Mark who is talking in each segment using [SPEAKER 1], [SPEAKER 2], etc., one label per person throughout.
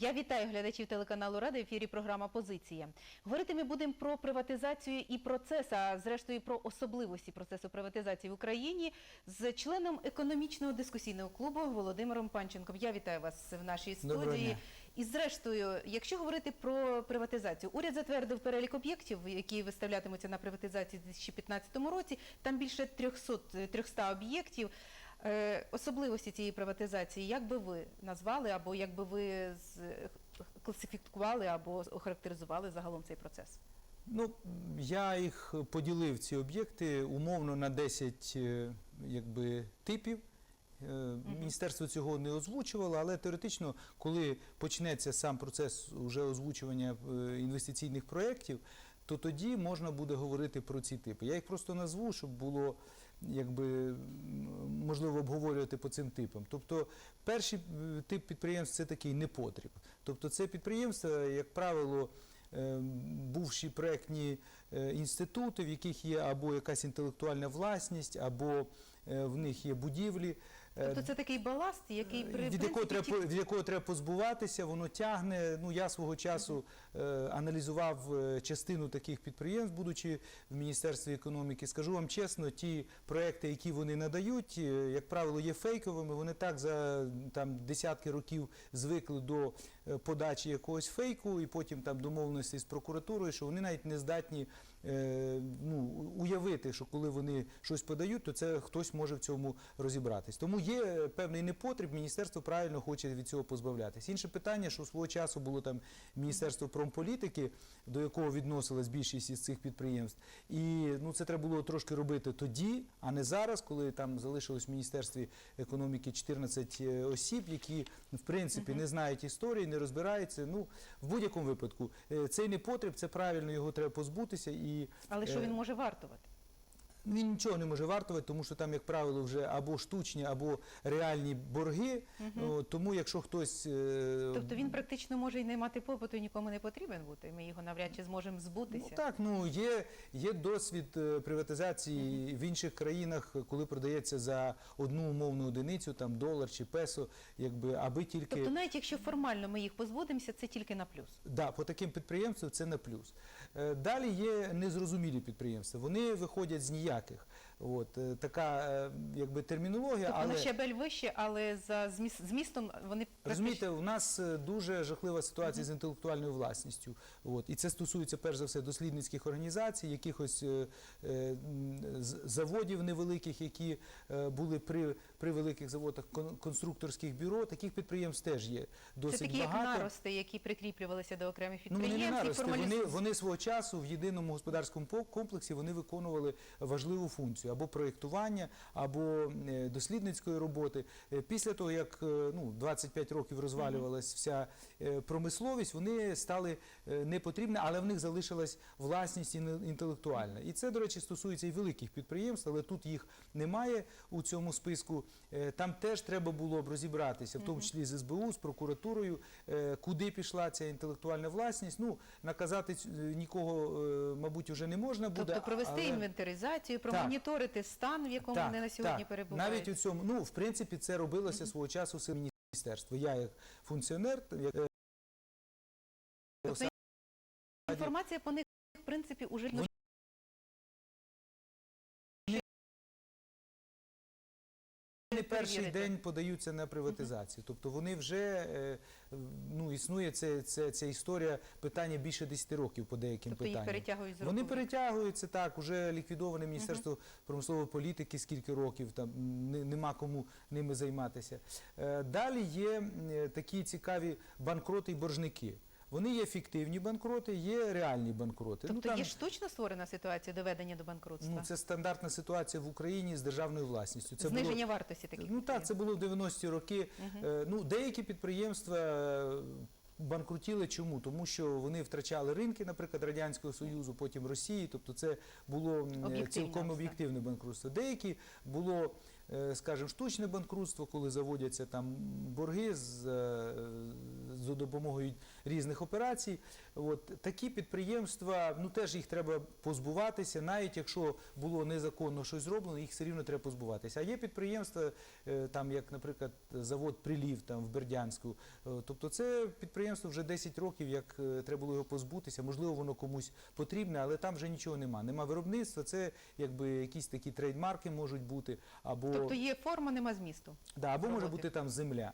[SPEAKER 1] Я вітаю глядачів телеканалу Рада. В ефірі програма Позиція. Говорити ми будемо про приватизацію і процес, а зрештою про особливості процесу приватизації в Україні з членом економічного дискусійного клубу Володимиром Панченком. Я вітаю вас в нашій
[SPEAKER 2] Доброго
[SPEAKER 1] студії.
[SPEAKER 2] дня.
[SPEAKER 1] І зрештою, якщо говорити про приватизацію, уряд затвердив перелік об'єктів, які виставлятимуться на приватизацію у 2015 році. Там більше 300, 300 об'єктів. Е, Особливості цієї приватизації, як би ви назвали, або як би ви класифікували або охарактеризували загалом цей процес?
[SPEAKER 2] Ну, я їх поділив ці об'єкти умовно на 10 е, якби, типів. Е, Міністерство цього не озвучувало, але теоретично, коли почнеться сам процес уже озвучування інвестиційних проєктів, то тоді можна буде говорити про ці типи. Я їх просто назву, щоб було якби можливо обговорювати по цим типам. Тобто, перший е, тип підприємств це такий непотріб. Тобто, це підприємства, як правило, е, бувші проектні е, інститути, в яких є або якась інтелектуальна власність, або в них є будівлі. Е,
[SPEAKER 1] Тобто це такий баласт, який при
[SPEAKER 2] від якого,
[SPEAKER 1] принципі,
[SPEAKER 2] треба, від якого треба позбуватися, воно тягне. Ну я свого часу е, аналізував е, частину таких підприємств, будучи в Міністерстві економіки. Скажу вам чесно, ті проекти, які вони надають, е, як правило, є фейковими. Вони так за там десятки років звикли до е, подачі якогось фейку, і потім там домовленості з прокуратурою, що вони навіть не здатні е, ну, уявити, що коли вони щось подають, то це хтось може в цьому розібратись. Тому є е, певний непотріб, міністерство правильно хоче від цього позбавлятися. Інше питання, що свого часу було там Міністерство промполітики, до якого відносилась більшість із цих підприємств. І ну, це треба було трошки робити тоді, а не зараз, коли там залишилось в Міністерстві економіки 14 е, осіб, які в принципі не знають історії, не розбираються. Ну, в будь-якому випадку, е, цей непотріб, це правильно, його треба позбутися. І
[SPEAKER 1] але що
[SPEAKER 2] е,
[SPEAKER 1] він може вартувати?
[SPEAKER 2] Він нічого не може вартувати, тому що там, як правило, вже або штучні, або реальні борги. О, Тому, якщо хтось е,
[SPEAKER 1] Тобто він практично може і не мати попиту, і нікому не потрібен бути. Ми його навряд чи зможемо збутися.
[SPEAKER 2] Ну так, ну є, є досвід е, приватизації в інших країнах, коли продається за одну умовну одиницю, там долар чи песо, якби аби тільки
[SPEAKER 1] Тобто, навіть якщо формально ми їх позбудемося, це тільки на плюс.
[SPEAKER 2] Да, по таким підприємствам це на плюс. Е, Далі є незрозумілі підприємства. Вони виходять з wszelakich. От е, така е, якби термінологія,
[SPEAKER 1] Тобто
[SPEAKER 2] але
[SPEAKER 1] на щебель вище, але за зміс- змістом вони практично-
[SPEAKER 2] Розумієте, у нас е, дуже жахлива ситуація з інтелектуальною власністю. От. І це стосується перш за все дослідницьких організацій, якихось е, е, заводів невеликих, які е, були при, при великих заводах кон- конструкторських бюро. Таких підприємств теж є
[SPEAKER 1] Це
[SPEAKER 2] досить
[SPEAKER 1] такі як
[SPEAKER 2] багато.
[SPEAKER 1] нарости, які прикріплювалися до окремих
[SPEAKER 2] Ну, вони не нарости,
[SPEAKER 1] формаліз-
[SPEAKER 2] вони, вони свого часу в єдиному господарському по- комплексі вони виконували важливу функцію або проєктування, або е, дослідницької роботи. Е, Після того, як е, ну, 25 років розвалювалась вся промисловість, вони стали непотрібні, але в них залишилась власність інтелектуальна. І це, до речі, стосується і великих підприємств, але тут їх немає у цьому списку. Там теж треба було б розібратися, в тому числі з СБУ, з прокуратурою, куди пішла ця інтелектуальна власність. Ну, наказати нікого, мабуть, вже не можна буде.
[SPEAKER 1] Тобто провести
[SPEAKER 2] але-
[SPEAKER 1] інвентаризацію, промоніторити стан, в якому вони на сьогодні
[SPEAKER 2] так.
[SPEAKER 1] перебувають.
[SPEAKER 2] Навіть у цьому, ну, в принципі, це робилося свого часу силами міністерства. Я як функціонер, як е,
[SPEAKER 1] Тобто інформація по них, в принципі, уже
[SPEAKER 2] не перший день подаються на приватизацію. Тобто вони вже е, ну, існує це, це, ця історія питання більше 10 років по деяким
[SPEAKER 1] тобто їх
[SPEAKER 2] питанням.
[SPEAKER 1] перетягують з
[SPEAKER 2] Вони
[SPEAKER 1] року
[SPEAKER 2] перетягуються так, уже ліквідоване Міністерство промислової політики скільки років, там нема кому ними займатися. Е, Далі є е, такі цікаві банкроти і боржники. Вони є фіктивні банкроти, є реальні банкроти.
[SPEAKER 1] Тобто
[SPEAKER 2] там-
[SPEAKER 1] є штучно створена ситуація доведення до банкрутства?
[SPEAKER 2] ну, це стандартна ситуація в Україні з державною власністю. Це
[SPEAKER 1] Зниження
[SPEAKER 2] було,
[SPEAKER 1] вартості таких
[SPEAKER 2] ну так, це було в 90-ті роки. Е, Ну, деякі підприємства е, банкрутіли. Чому? Тому що вони втрачали ринки, наприклад, Радянського Союзу, потім Росії. Тобто це було м, цілком об'єктивне банкрутство. Деякі було е, скажімо, штучне банкрутство, коли заводяться там борги з, е, за допомогою різних операцій. От такі підприємства, ну теж їх треба позбуватися, навіть якщо було незаконно щось зроблено, їх все рівно треба позбуватися. А є підприємства, е, там як, наприклад, завод Прилів там в Бердянську. Е, Тобто, це підприємство вже 10 років, як е, треба було його позбутися. Можливо, воно комусь потрібне, але там вже нічого нема. Нема виробництва. Це якби якісь такі трейдмарки можуть бути, або
[SPEAKER 1] Тобто є форма, нема змісту.
[SPEAKER 2] Да, або може бути там земля.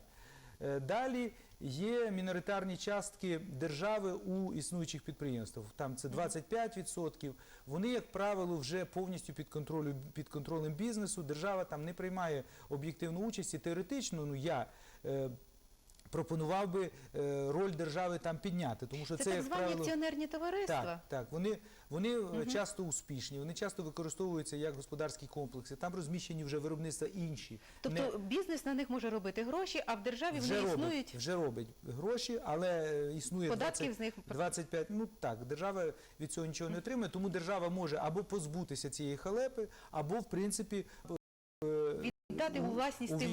[SPEAKER 2] Далі є міноритарні частки держави у існуючих підприємствах. Там це 25%. Вони, як правило, вже повністю під, контролю, під контролем бізнесу. Держава там не приймає об'єктивну участь. І теоретично, ну я. Пропонував би е, роль держави там підняти, тому що
[SPEAKER 1] Це,
[SPEAKER 2] це,
[SPEAKER 1] так
[SPEAKER 2] як
[SPEAKER 1] звані
[SPEAKER 2] правило,
[SPEAKER 1] акціонерні товариства.
[SPEAKER 2] так, так. Вони, вони е, часто успішні, вони часто використовуються як господарські комплекси. Там розміщені вже виробництва інші.
[SPEAKER 1] Тобто
[SPEAKER 2] Не-
[SPEAKER 1] бізнес на них може робити гроші, а в державі
[SPEAKER 2] вже
[SPEAKER 1] вони
[SPEAKER 2] робить,
[SPEAKER 1] існують.
[SPEAKER 2] вже робить гроші, але е, існує
[SPEAKER 1] Податків
[SPEAKER 2] 20,
[SPEAKER 1] з них
[SPEAKER 2] 25, ну так, держава від цього нічого не отримує, тому держава може або позбутися цієї халепи, або в принципі
[SPEAKER 1] віддати у власність тим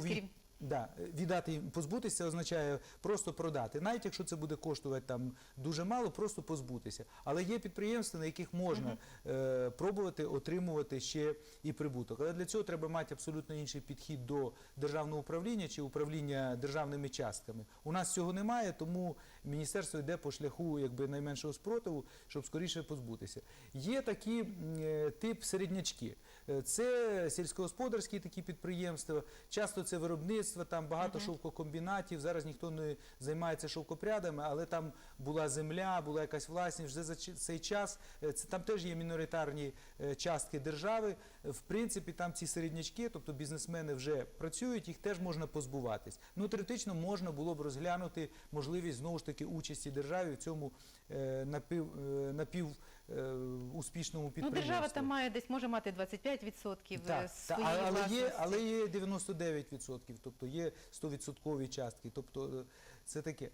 [SPEAKER 2] вій- Да, віддати їм позбутися означає просто продати. Навіть якщо це буде коштувати там дуже мало, просто позбутися. Але є підприємства, на яких можна е, пробувати отримувати ще і прибуток. Але для цього треба мати абсолютно інший підхід до державного управління чи управління державними частками. У нас цього немає, тому міністерство йде по шляху якби найменшого спротиву, щоб скоріше позбутися. Є такі е, тип середнячки. Е, Це сільськогосподарські такі підприємства, часто це виробництво, там багато шовкокомбінатів. Зараз ніхто не займається шовкопрядами, але там була земля, була якась власність. Вже за цей час е, це там теж є міноритарні частки держави. В принципі, там ці середнячки, тобто бізнесмени вже працюють, їх теж можна позбуватись. Ну теоретично можна було б розглянути можливість знову ж таки участі держави в цьому е, напів, е, напів е, успішному
[SPEAKER 1] Ну, держава там має десь може мати 25%
[SPEAKER 2] Так,
[SPEAKER 1] своєї
[SPEAKER 2] але, але, є, але є 99%, тобто є 100% частки. Тобто це таке.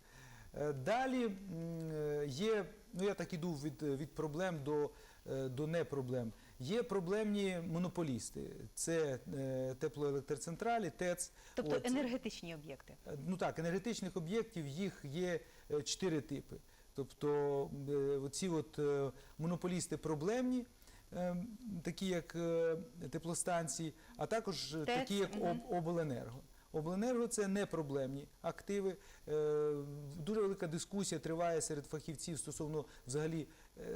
[SPEAKER 2] Далі є, ну я так іду від, від проблем до, до непроблем. Є проблемні монополісти. Це е, теплоелектроцентралі, ТЕЦ.
[SPEAKER 1] Тобто
[SPEAKER 2] От.
[SPEAKER 1] енергетичні об'єкти.
[SPEAKER 2] Е, Ну так, енергетичних об'єктів їх є е, чотири типи. Тобто е, оці от е, монополісти проблемні, е, такі як е, теплостанції, а також е,
[SPEAKER 1] ТЕЦ,
[SPEAKER 2] такі як об, обленерго. Обленерго це не проблемні активи. Дуже велика дискусія триває серед фахівців стосовно взагалі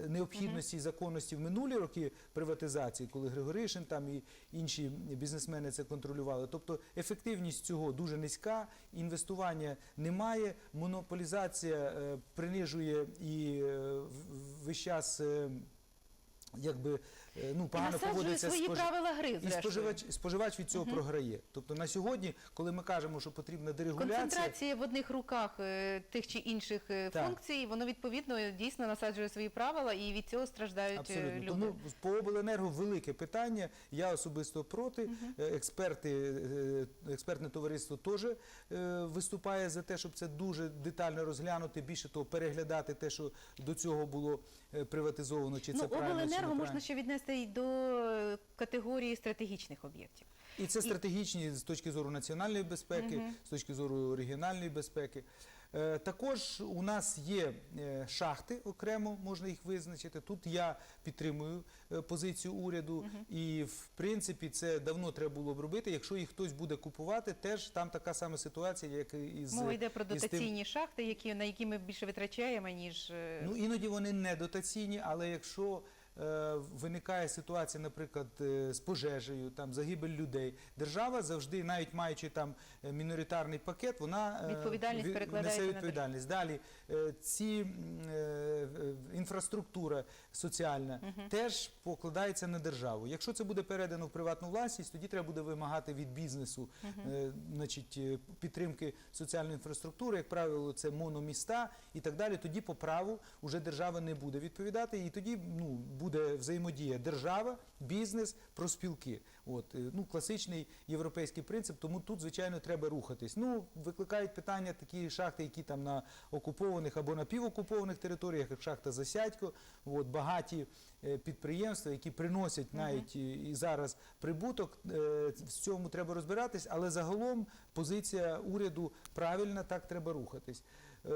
[SPEAKER 2] необхідності і законності в минулі роки приватизації, коли Григоришин там і інші бізнесмени це контролювали. Тобто ефективність цього дуже низька, інвестування немає, монополізація е, принижує і е, весь час. е, Якби е, ну погано поводиться
[SPEAKER 1] свої
[SPEAKER 2] спожи-
[SPEAKER 1] правила гри,
[SPEAKER 2] і споживач, споживач від цього програє. Тобто на сьогодні, коли ми кажемо, що потрібна дерегуляція,
[SPEAKER 1] Концентрація в одних руках е, тих чи інших е,
[SPEAKER 2] Так.
[SPEAKER 1] функцій, воно відповідно дійсно насаджує свої правила, і від цього страждають е,
[SPEAKER 2] Абсолютно.
[SPEAKER 1] люди.
[SPEAKER 2] Тому по обленерго велике питання. Я особисто проти. Е, Експерти, е, експертне товариство теж е, виступає за те, щоб це дуже детально розглянути. Більше того, переглядати те, що до цього було е, приватизовано, чи це
[SPEAKER 1] ну,
[SPEAKER 2] правильно, чи
[SPEAKER 1] обленерго можна ще віднести й до е, категорії стратегічних об'єктів.
[SPEAKER 2] І це стратегічні з точки зору національної безпеки, з точки зору регіональної безпеки. Е, Також у нас є е, шахти окремо, можна їх визначити. Тут я підтримую позицію уряду, і в принципі це давно треба було б робити. Якщо їх хтось буде купувати, теж там така сама ситуація, як і з
[SPEAKER 1] Мова йде про
[SPEAKER 2] із тим-
[SPEAKER 1] дотаційні шахти, які, на які ми більше витрачаємо, ніж
[SPEAKER 2] Ну іноді вони не дотаційні, але якщо виникає ситуація, наприклад, е, з пожежею, там загибель людей, держава завжди, навіть маючи там е, міноритарний пакет, вона е,
[SPEAKER 1] Відповідальність
[SPEAKER 2] несе
[SPEAKER 1] на
[SPEAKER 2] відповідальність. Далі е, ці е, е, інфраструктура соціальна теж покладається на державу. Якщо це буде передано в приватну власність, тоді треба буде вимагати від бізнесу е, значить, е, підтримки соціальної інфраструктури, як правило, це мономіста і так далі. Тоді по праву вже держава не буде відповідати, і тоді ну, буде взаємодія держава, бізнес, профспілки. От е, ну класичний європейський принцип. Тому тут, звичайно, треба рухатись. Ну викликають питання такі шахти, які там на окупованих або напівокупованих територіях, як шахта Засядько. От багаті е, підприємства, які приносять навіть і, і зараз прибуток. Е, В цьому треба розбиратись, але загалом позиція уряду правильна, так треба рухатись.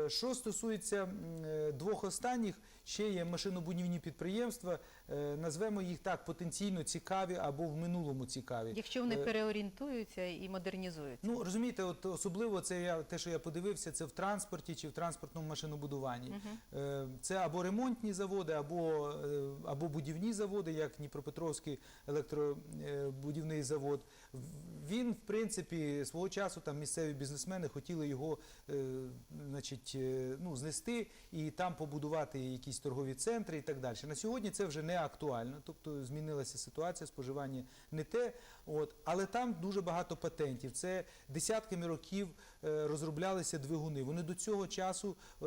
[SPEAKER 2] Що стосується двох останніх, ще є машинобудівні підприємства. е, Назвемо їх так потенційно цікаві або в минулому цікаві.
[SPEAKER 1] Якщо вони
[SPEAKER 2] Е,
[SPEAKER 1] переорієнтуються і модернізуються.
[SPEAKER 2] Ну розумієте, от особливо це я те, що я подивився, це в транспорті чи в транспортному машинобудуванні. Е, Це або ремонтні заводи, або, або будівні заводи, як Дніпропетровський електробудівний завод. Він, в принципі, свого часу там місцеві бізнесмени хотіли його значить, ну, знести і там побудувати якісь торгові центри і так далі. На сьогодні це вже не актуально, тобто змінилася ситуація, споживання не те. От, але там дуже багато патентів. Це десятками років е, розроблялися двигуни. Вони до цього часу, е,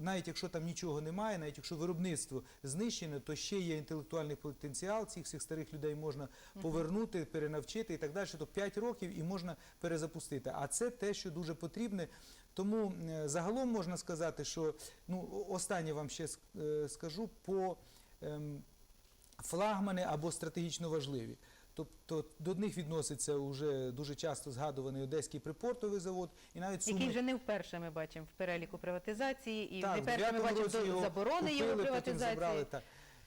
[SPEAKER 2] навіть якщо там нічого немає, навіть якщо виробництво знищене, то ще є інтелектуальний потенціал. Цих всіх старих людей можна повернути, перенавчити і так далі. То 5 років і можна перезапустити. А це те, що дуже потрібне. Тому е, загалом можна сказати, що ну останнє вам ще е, скажу по ем, флагмани або стратегічно важливі. Тобто до них відноситься вже дуже часто згадуваний Одеський припортовий завод, і навіть
[SPEAKER 1] Який вже не вперше ми бачимо в переліку приватизації, і
[SPEAKER 2] Так,
[SPEAKER 1] не
[SPEAKER 2] в
[SPEAKER 1] вперше ми бачимо
[SPEAKER 2] його
[SPEAKER 1] заборони його
[SPEAKER 2] купили, потім забрали. Так.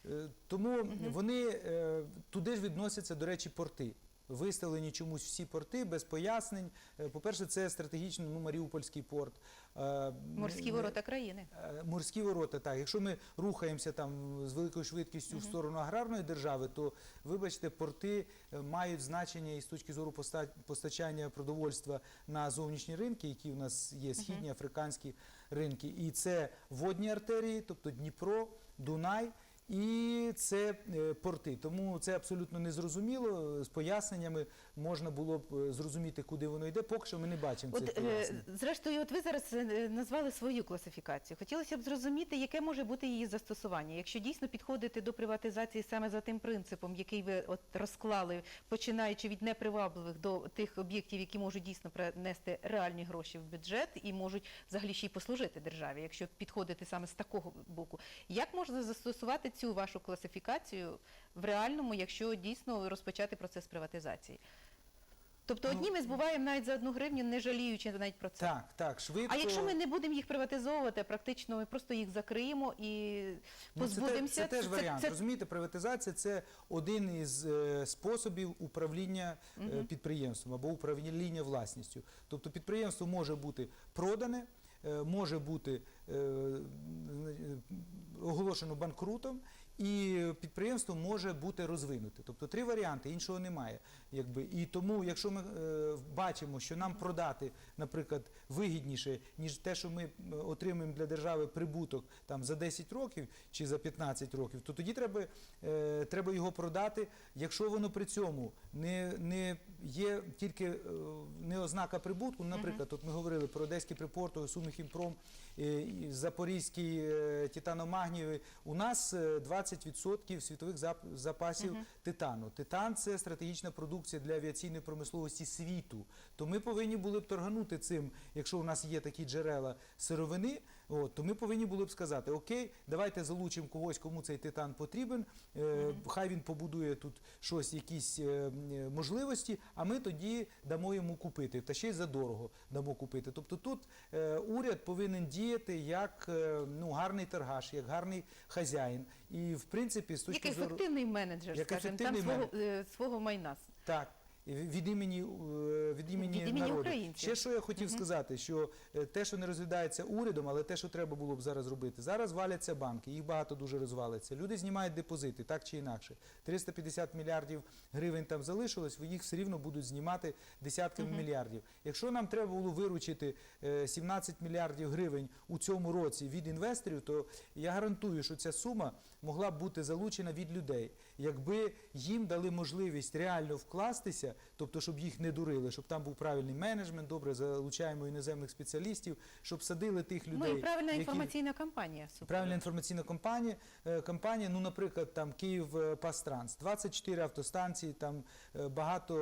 [SPEAKER 2] Е, Тому вони е, туди ж відносяться, до речі, порти. Виставлені чомусь всі порти без пояснень. Е, По-перше, це стратегічно ну, Маріупольський порт. Е,
[SPEAKER 1] Морські ворота країни.
[SPEAKER 2] Е, Морські ворота, так. Якщо ми рухаємося там з великою швидкістю в сторону аграрної держави, то вибачте, порти мають значення і з точки зору поста- постачання продовольства на зовнішні ринки, які у нас є східні, африканські ринки. І це водні артерії, тобто Дніпро, Дунай. І це е, порти, тому це абсолютно незрозуміло. З поясненнями можна було б е, зрозуміти, куди воно йде. Поки що ми не бачимо цих
[SPEAKER 1] е,
[SPEAKER 2] пояснень.
[SPEAKER 1] зрештою, от ви зараз назвали свою класифікацію. Хотілося б зрозуміти, яке може бути її застосування. Якщо дійсно підходити до приватизації саме за тим принципом, який ви от розклали, починаючи від непривабливих до тих об'єктів, які можуть дійсно принести реальні гроші в бюджет і можуть взагалі ще й послужити державі, якщо підходити саме з такого боку. Як можна застосувати цю вашу класифікацію в реальному, якщо дійсно розпочати процес приватизації? Тобто
[SPEAKER 2] Ну,
[SPEAKER 1] одні ми збуваємо навіть за одну гривню, не жаліючи навіть про це.
[SPEAKER 2] Так, так, швидко.
[SPEAKER 1] А якщо ми не будемо їх приватизовувати, практично ми просто їх закриємо і
[SPEAKER 2] Ну, це,
[SPEAKER 1] позбудемося.
[SPEAKER 2] це, теж варіант. Розумієте, приватизація це один із е, способів управління е, підприємством або управління власністю. Тобто підприємство може бути продане, може бути е, е, оголошено банкрутом. І підприємство може бути розвинуте. Тобто три варіанти, іншого немає. Якби. І тому, якщо ми е, бачимо, що нам продати, наприклад, вигідніше, ніж те, що ми е, отримуємо для держави прибуток там, за 10 років чи за 15 років, то тоді треба, е, треба його продати. Якщо воно при цьому не, не є тільки е, не ознака прибутку, наприклад, от ми говорили про Одеський припортовий, Сумихімпром, е, Запорізький е, титаномагнієвий, у нас е, 20% світових зап- запасів титану. Титан це стратегічна продукція для авіаційної промисловості світу. То ми повинні були б торганути цим, якщо у нас є такі джерела сировини, от, то ми повинні були б сказати: Окей, давайте залучимо когось, кому цей титан потрібен. е, Хай він побудує тут щось, якісь е, можливості, а ми тоді дамо йому купити. Та ще й задорого дамо купити. Тобто тут е, уряд повинен діяти як е, ну, гарний торгаш, як гарний хазяїн. І в принципі, з
[SPEAKER 1] як
[SPEAKER 2] точки зору
[SPEAKER 1] ефективний менеджер,
[SPEAKER 2] Як
[SPEAKER 1] скажімо, там свого, е, свого майна.
[SPEAKER 2] Так. Від імені, е, від імені,
[SPEAKER 1] Від імені
[SPEAKER 2] народу.
[SPEAKER 1] українців.
[SPEAKER 2] Ще що я хотів сказати, що е, те, що не розглядається урядом, але те, що треба було б зараз робити. Зараз валяться банки, їх багато дуже розвалиться. Люди знімають депозити, так чи інакше. 350 мільярдів гривень там залишилось, їх все рівно будуть знімати десятками мільярдів. Якщо нам треба було виручити е, 17 мільярдів гривень у цьому році від інвесторів, то я гарантую, що ця сума могла б бути залучена від людей, якби їм дали можливість реально вкластися, тобто, щоб їх не дурили, щоб там був правильний менеджмент, добре залучаємо іноземних спеціалістів, щоб садили тих людей.
[SPEAKER 1] Ну і правильна
[SPEAKER 2] які-
[SPEAKER 1] інформаційна кампанія. супер.
[SPEAKER 2] Правильна інформаційна компанія, кампанія, ну, наприклад, там Київ е, Пастранс, 24 автостанції, там е, багато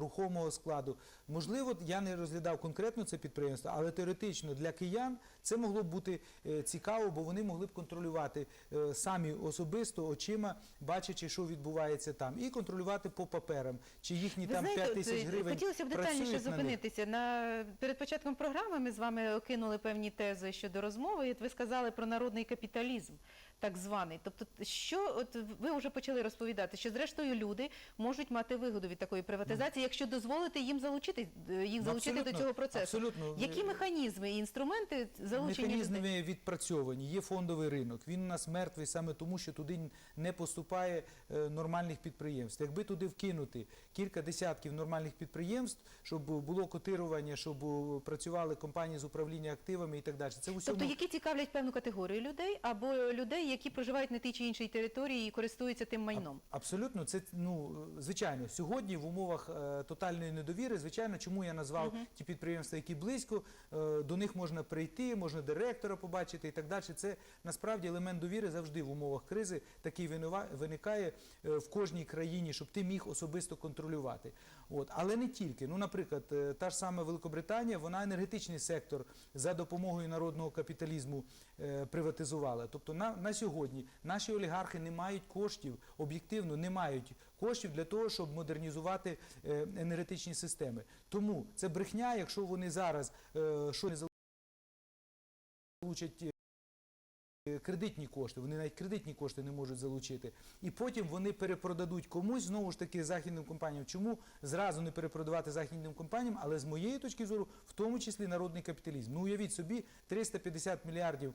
[SPEAKER 2] рухомого складу. Можливо, я не розглядав конкретно це підприємство, але теоретично для киян це могло б бути е, цікаво, бо вони могли б контролювати е, самі особисто очима, бачачи, що відбувається там, і контролювати по паперам, чи їхні
[SPEAKER 1] Ви
[SPEAKER 2] там
[SPEAKER 1] знаєте,
[SPEAKER 2] 5 тисяч
[SPEAKER 1] е,
[SPEAKER 2] гривень
[SPEAKER 1] хотілося б детальніше зупинитися. На перед початком програми ми з вами окинули певні тези щодо розмови. І ви сказали про народний капіталізм, так званий. Тобто, що от ви вже почали розповідати, що зрештою люди можуть мати вигоду від такої приватизації, якщо дозволити їм залучити е, їх залучити до цього процесу.
[SPEAKER 2] абсолютно.
[SPEAKER 1] Які механізми і інструменти залучення людей?
[SPEAKER 2] Механізми відпрацьовані, є фондовий ринок. Він у нас мертвий саме тому, що туди не поступає е, нормальних підприємств. Якби туди вкинути кілька десятків нормальних підприємств, щоб було котирування, щоб е, працювали компанії з управління активами і так далі. Це усьому
[SPEAKER 1] Тобто, які цікавлять певну категорію людей, або людей, які проживають на тій чи іншій території і користуються тим майном.
[SPEAKER 2] Абсолютно, це ну звичайно. Сьогодні в умовах е, тотальної недовіри, звичайно, чому я назвав ті підприємства, які близько, е, до них можна прийти, можна директора побачити і так далі. Це насправді елемент довіри завжди в умовах кризи такий винува- виникає е, в кожній країні, щоб ти міг особисто контролювати. От, але не тільки. Ну, наприклад, е, та ж сама Великобританія, вона енергетичний сектор за допомогою народного капіталізму е, приватизувала. Тобто на, на сьогодні наші олігархи не мають коштів, об'єктивно не мають коштів для того, щоб модернізувати е, енергетичні системи. Тому це брехня, якщо вони зараз е, що не залучать. е, Кредитні кошти, вони навіть кредитні кошти не можуть залучити, і потім вони перепродадуть комусь знову ж таки західним компаніям. Чому зразу не перепродавати західним компаніям? Але з моєї точки зору, в тому числі народний капіталізм. Ну уявіть собі 350 мільярдів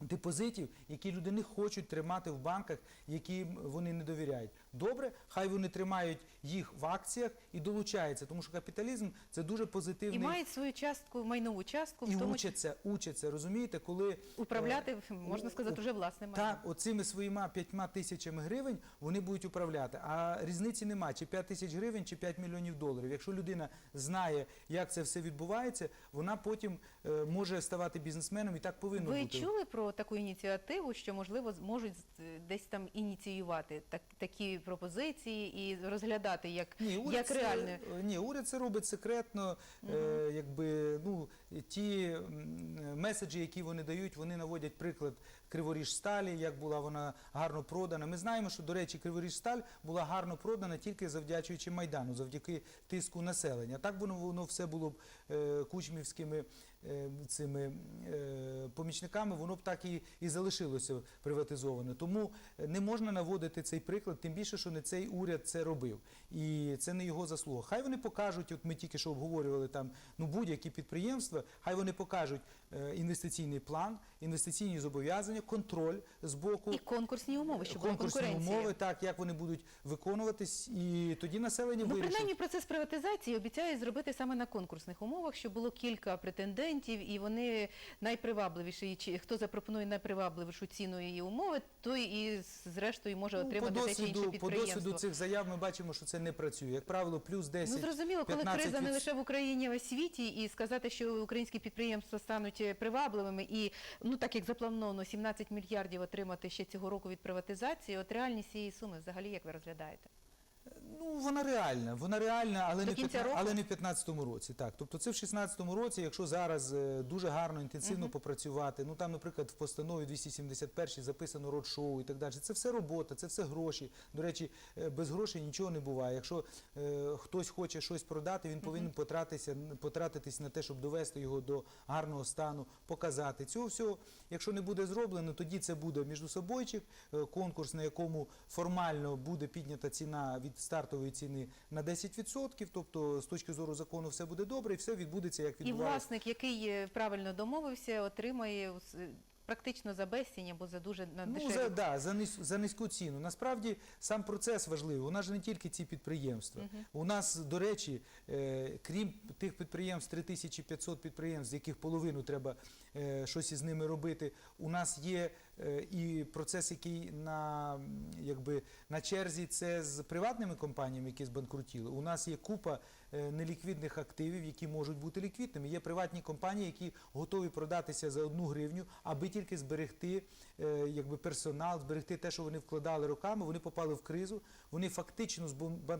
[SPEAKER 2] депозитів, які люди не хочуть тримати в банках, яким вони не довіряють. Добре, хай вони тримають їх в акціях і долучаються, тому що капіталізм це дуже
[SPEAKER 1] І мають свою частку, майнову частку,
[SPEAKER 2] і
[SPEAKER 1] тому
[SPEAKER 2] учаться, учаться, розумієте, коли е,
[SPEAKER 1] управляти, можна сказати, вже власним майном.
[SPEAKER 2] так, оцими своїми п'ятьма тисячами гривень вони будуть управляти. А різниці нема, чи 5 тисяч гривень, чи 5 мільйонів доларів. Якщо людина знає, як це все відбувається, вона потім е, може ставати бізнесменом і так повинно
[SPEAKER 1] Ви
[SPEAKER 2] бути.
[SPEAKER 1] чули про таку ініціативу, що можливо зможуть е, десь там ініціювати так, такі пропозиції і розглядати як,
[SPEAKER 2] Ні, уряд
[SPEAKER 1] як
[SPEAKER 2] це,
[SPEAKER 1] реальне.
[SPEAKER 2] ні, уряд це робить секретно. Е, якби, ну, ті меседжі, які вони дають, вони наводять приклад Криворіжсталі, як була вона гарно продана. Ми знаємо, що, до речі, Криворіжсталь була гарно продана тільки завдячуючи Майдану, завдяки тиску населення. Так воно, воно все було б е, кучмівськими е, цими е, помічниками, воно б так і, і залишилося приватизоване. Тому е, не можна наводити цей приклад, тим більше, що не цей уряд це робив. І це не його заслуга. Хай вони покажуть, от ми тільки що обговорювали там ну, будь-які підприємства, хай вони покажуть е, інвестиційний план, інвестиційні зобов'язання, контроль з боку.
[SPEAKER 1] І конкурсні умови, щоб
[SPEAKER 2] Конкурсні умови, так як вони будуть виконуватись, і тоді населення
[SPEAKER 1] Ну,
[SPEAKER 2] вирішить.
[SPEAKER 1] принаймні процес приватизації обіцяють зробити саме на конкурсних умовах, щоб було кілька претендентів, і вони найпривабливіші. Чи хто запропонує найпривабливішу ціну і умови, той і зрештою може
[SPEAKER 2] Ну, по
[SPEAKER 1] отримати те чи інше
[SPEAKER 2] досвіду, по досвіду цих заяв ми бачимо, що це не працює. Як правило, плюс 10
[SPEAKER 1] Ну зрозуміло, коли
[SPEAKER 2] 15
[SPEAKER 1] криза не лише в Україні, а й в світі, і сказати, що українські підприємства стануть е, привабливими, і ну так як заплановано 17 мільярдів отримати ще цього року від приватизації, от реальність цієї суми взагалі як ви розглядаєте?
[SPEAKER 2] Ну, вона реальна, вона реальна, але
[SPEAKER 1] До
[SPEAKER 2] не,
[SPEAKER 1] кінця
[SPEAKER 2] 15
[SPEAKER 1] року?
[SPEAKER 2] але не в 15-му році. Так, тобто це в 16-му році, якщо зараз е, дуже гарно, інтенсивно попрацювати. Ну там, наприклад, в постанові 271 записано род-шоу і так далі. Це все робота, це все гроші. До речі, е, без грошей нічого не буває. Якщо е, хтось хоче щось продати, він повинен потратитися, потратитись на те, щоб довести його до гарного стану, показати. Цього всього, якщо не буде зроблено, тоді це буде міжсобойчик, е, конкурс, на якому формально буде піднята ціна від стартової ціни на 10%, тобто з точки зору закону все буде добре і все відбудеться як
[SPEAKER 1] І власник, який е, правильно домовився, отримає практично за безцінь або за дуже на
[SPEAKER 2] Ну, за, да, за, низ, за низьку ціну. Насправді сам процес важливий. У нас же не тільки ці підприємства. У нас, до речі, е, крім тих підприємств, 3500 підприємств, з яких половину треба е, щось із ними робити. У нас є і процес, який на, якби, на черзі, це з приватними компаніями, які збанкрутіли. У нас є купа е, неліквідних активів, які можуть бути ліквідними. Є приватні компанії, які готові продатися за одну гривню, аби тільки зберегти е, якби, персонал, зберегти те, що вони вкладали роками. Вони попали в кризу. Вони фактично е,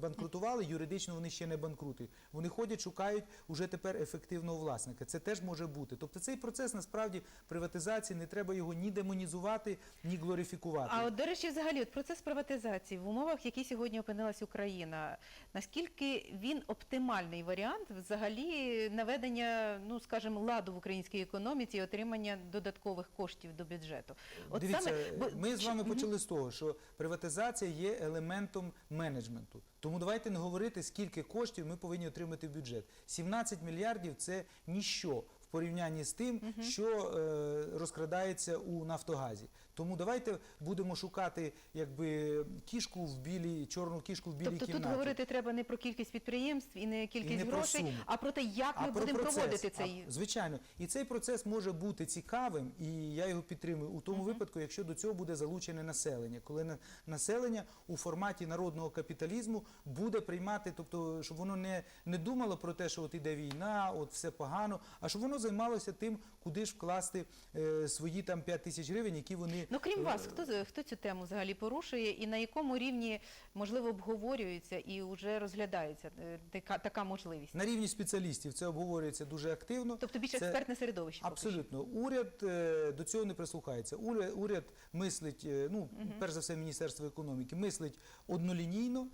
[SPEAKER 2] банкрутували, юридично вони ще не банкрути. Вони ходять, шукають уже тепер ефективного власника. Це теж може бути. Тобто цей процес насправді приватизації не треба його ні демонізувати, ні глорифікувати.
[SPEAKER 1] А от, до речі, взагалі, от процес приватизації в умовах, які сьогодні опинилась Україна, наскільки він оптимальний варіант взагалі наведення, ну скажімо, ладу в українській економіці і отримання додаткових коштів до бюджету? От
[SPEAKER 2] Дивіться,
[SPEAKER 1] саме-
[SPEAKER 2] ми з вами почали з того, що приватизація є елементом менеджменту. Тому давайте не говорити, скільки коштів ми повинні отримати в бюджет. 17 мільярдів це ніщо в порівнянні з тим, що е, розкрадається у Нафтогазі. Тому давайте будемо шукати якби кішку в білій, чорну кішку в білій
[SPEAKER 1] Тобто
[SPEAKER 2] кімнаті.
[SPEAKER 1] тут говорити треба не про кількість підприємств і не кількість
[SPEAKER 2] не
[SPEAKER 1] грошей,
[SPEAKER 2] суму.
[SPEAKER 1] а про те, як
[SPEAKER 2] А
[SPEAKER 1] ми
[SPEAKER 2] про
[SPEAKER 1] будемо
[SPEAKER 2] процес.
[SPEAKER 1] проводити
[SPEAKER 2] А, звичайно, і цей процес може бути цікавим, і я його підтримую у тому випадку, якщо до цього буде залучене населення, коли на- населення у форматі народного капіталізму буде приймати, тобто, щоб воно не, не думало про те, що от іде війна, от все погано, а щоб воно займалося тим, куди ж вкласти е, свої там 5 тисяч гривень, які вони
[SPEAKER 1] Ну крім
[SPEAKER 2] е,
[SPEAKER 1] вас, хто хто цю тему взагалі порушує і на якому рівні можливо обговорюється і вже розглядається е, така, така можливість?
[SPEAKER 2] на рівні спеціалістів це обговорюється дуже активно.
[SPEAKER 1] Тобто більше
[SPEAKER 2] Це-
[SPEAKER 1] експертне середовище. поки що.
[SPEAKER 2] Абсолютно, уряд е, до цього не прислухається. Уряд, уряд мислить, е, ну перш за все, міністерство економіки мислить однолінійно,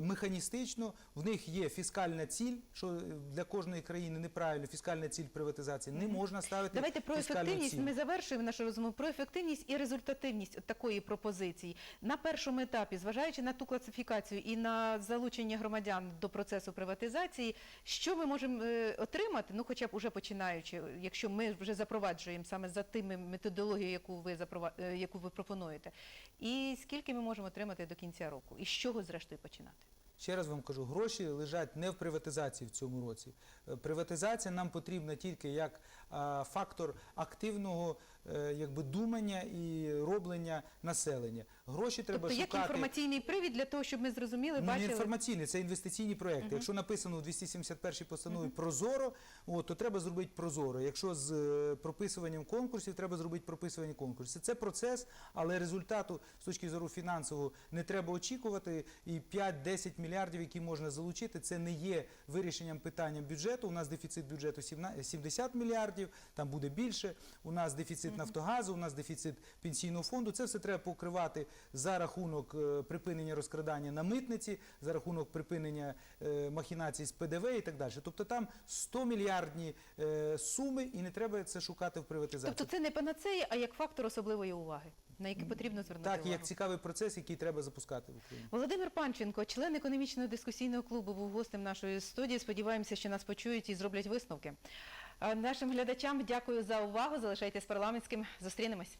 [SPEAKER 2] механістично. В них є фіскальна ціль, що е, для кожної країни неправильно фіскальна ціль приватизації не можна ставити.
[SPEAKER 1] Давайте про ефективність.
[SPEAKER 2] ціль.
[SPEAKER 1] Ми завершуємо нашу розмову про ефективність і результативність такої пропозиції на першому етапі, зважаючи на ту класифікацію і на залучення громадян до процесу приватизації, що ми можемо е, отримати? Ну, хоча б уже починаючи, якщо ми вже запроваджуємо саме за тими методологією, яку ви запрова- е, яку ви пропонуєте, і скільки ми можемо отримати до кінця року, і з чого зрештою починати?
[SPEAKER 2] Ще раз вам кажу, гроші лежать не в приватизації в цьому році. Е, Приватизація нам потрібна тільки як фактор активного е, якби, думання і роблення населення. Гроші треба
[SPEAKER 1] тобто, як інформаційний привід для того, щоб ми зрозуміли,
[SPEAKER 2] Ну, не інформаційний, це інвестиційні проекти. Якщо написано у 271 постанові прозоро, от, то треба зробити прозоро. Якщо з е, прописуванням конкурсів, треба зробити прописування конкурсів. Це процес, але результату з точки зору фінансового не треба очікувати. І 5-10 мільярдів, які можна залучити, це не є вирішенням питання бюджету. У нас дефіцит бюджету 17 70 мільярдів, там буде більше. У нас дефіцит Нафтогазу, у нас дефіцит пенсійного фонду. Це все треба покривати за рахунок е, припинення розкрадання на митниці, за рахунок припинення е, махінацій з ПДВ і так далі. Тобто там 100 мільярдні е, суми, і не треба це шукати в приватизації.
[SPEAKER 1] Тобто це не панацея, а як фактор особливої уваги, на який потрібно звернути
[SPEAKER 2] так,
[SPEAKER 1] увагу.
[SPEAKER 2] як цікавий процес, який треба запускати в Україні.
[SPEAKER 1] Володимир Панченко, член економічного дискусійного клубу, був гостем нашої студії. Сподіваємося, що нас почують і зроблять висновки. А Нашим глядачам дякую за увагу. Залишайтесь парламентським. Зустрінемось.